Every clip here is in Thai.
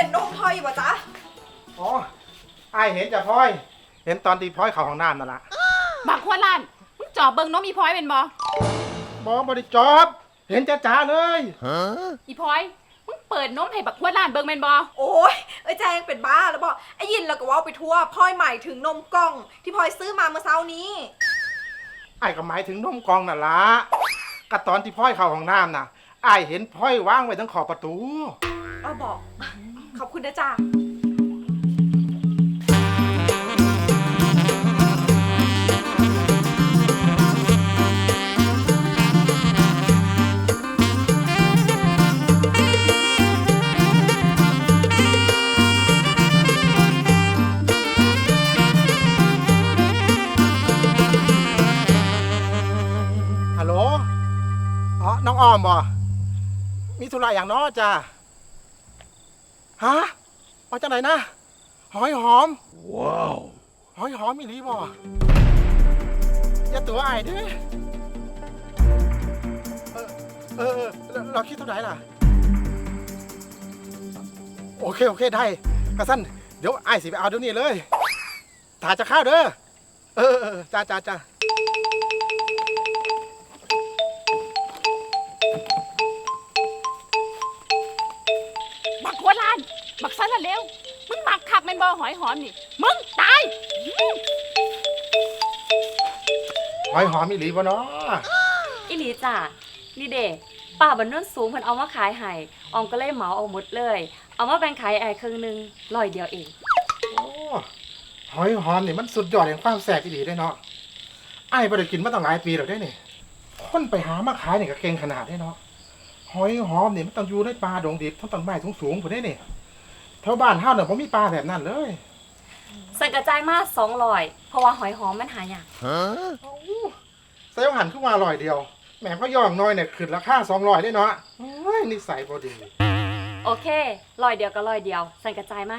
็นนมพลอยอยู่ปะจ๊ะ อ๋อไอเห็นจะพลอย เห็นตอนตีพลอยเขาห้องน้ำนั่นละบักหัวล้าน มึงจอบเบิงน้องอีพลอยเป็นบอบอบริจอบ เห็นจะจ้าเลย อีพลอย มึงเปิดนมให้บักหัวล้านเบิงเป็นบอโอ้ยเอ้ยแจงเป็นบ้าแล้วบอกไอยินแล้วก็ว่าไปทั่วพลอยหมายถึงนมกล่อง ที่พลอยซื้อมาเมื่อเช้านี้ ไอก็หมายถึงนมกล่องนั่นละก็ตอนที่พลอยเข่าห้องน้ำน่ะไอเห็นพลอยว่างไว้ทั้งขอบประตู เอาบอก ขอบคุณนะจ๊ะ ฮัลโหล อ๋อ น้องออมบ่มีธุระอย่างน้อจ้า ฮะมาจากไหนนะ หอยหอม ว้าว หอยหอมอีหลีบ่อย่าตัวไอ้ายเด้เออเออเออเราเราคิดเท่าไหร่ล่ะ โอเค โอเค ได้กระสั้นเดี๋ยวไอ้ายสิไปเอาเดี๋ยวนี้เลยถ่าจะข้าวเด้อ เออเออเออจ้าจ้าจ้า เร็ว มึงมักคักแม่นบ่หอยหอมนี่ มึงตายอื้อหอยหอมอีหลีบ่เนาะอิลีจ้ะนี่เด้ป้าบันโนนสูงเพิ่นเอามาขายให้ออมก็เลยเหมาเอาหมดเลย เอามาแบ่งขายไอ้ครึ่งหนึงร้อยเดียวเอง โอ้หอยหอมนี่มันสุดยอดแห่งความแสบอีหลีได้เนาะไอ้ายบ่ได้กินมาตั้งหลายปีแล้วได้นี่คนไปหามาขายนี่ก็เก่งขนาดได้เนาะหอยหอมนี่มันต้องอยู่ในป่าดงดิบทั้งต้นไม้สูงๆพุ่นได้นี่ แถวบ้านเฮาเนี่ยบ่มีป่าแบบนั้นเลยใส่กระจายมา200เพราะว่าหอยหอมมันหายากใส่หันขึ้นมาลอยเดียว แหมก็ย่องน้อยเนี่ยขึ้นราคา200ได้เนาะโอ้ยนิสัยบ่ดี โอเคร้อยเดียวก็ร้อยเดียวใส่กระจายมา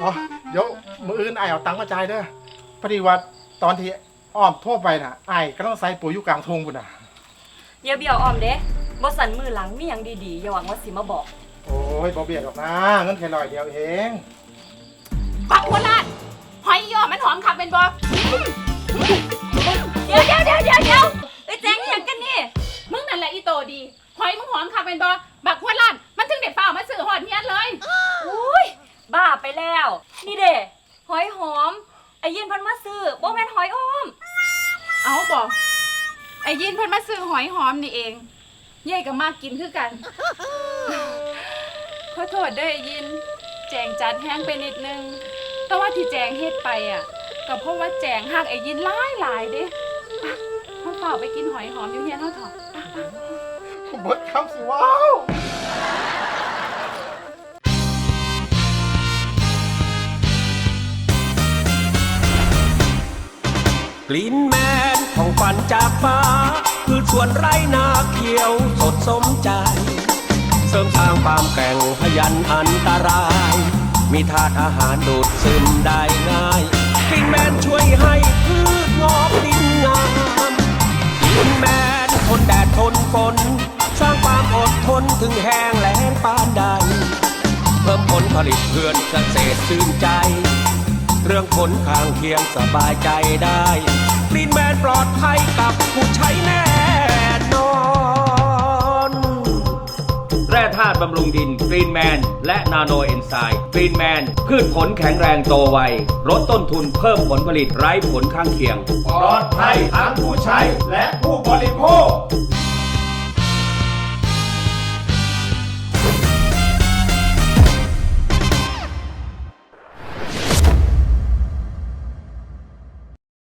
อ๋อ เดี๋ยวมื้ออื่นไอ้ายเอาตังค์มาจ่ายเด้อพอดีว่าตอนที่อ้อมโทรไปน่ะไอ้ายก็ต้องใส่ปุ๋ยอยู่กลางทุ่งพุ่นน่ะอย่าเบี้ยวออมเด้บ่สั่นมือหลังมีหยังดีๆอย่าหวังว่าสิมาบอก โอ้ยบ่เบียดหรอกนะเงินแค่ร้อยเดียวเองบักหัวล้านหอยยอมันหอมคักเป็นบ่อื้อเดี๋ยวเดี๋ยวเดี๋ยวเดี๋ยวเดี๋ยวเอ้ยแจ้งอหยังกันนี่มึงนั่นแหละอีโตดีหอยมึงหอมคักเป็นบ่บักหัวล้านมันถึงได้เฝ้าวมาซื้อหอดเฮียนเลย อุ้ยบ้าไปแล้ว นี่เด้หอยหอม ไอ้ยินเพันมาซื้อบ่แม่นหอยอ้อม เอาบอกไอ้ยินเพิ่นมาซื้อหอยหอมนี่เองเย่ก็มากกินคือกันข อโทษเด้อไอ้ยิน แจงจัดแห้งไปนิดนึง แต่ว่าที่แจงเฮ็ดไปอะก็เพราะว่าแจงหักไอ้ยินหลายหลายๆเด้ไปเขาเฝ้าไปกินหอยหอมอยู่เฮียนเขาเถอะไปๆเบิดคำสิว้าวกลิ่นแมนของฝันจากฟ้า คือสวนไรนาเขียวสดสมใจ เสริมสร้างความแกร่งพยันอันตราย มีธาตุอาหารดูดซึมได้ง่าย กินแมนช่วยให้พืชงอกดินงามกินแมนทนแดดทนฝน สร้างความอดทนถึงแห้งแล้งปานใด เพิ่มผลผลิตเพื่อนเกษตรชื่นใจ เรื่องผลข้างเคียงสบายใจได้กลีนแมนปลอดภัยกับผู้ใช้แน่นอนาตุบำรุงดินกรีนแมนและนาโนเอนไซม์กรีนแมนพืชผลแข็งแรงโตไวลดต้นทุนเพิ่มผลผลิตไร้ผลข้างเคียง ปลอดภัยทั้งผู้ใช้และผู้บริโภค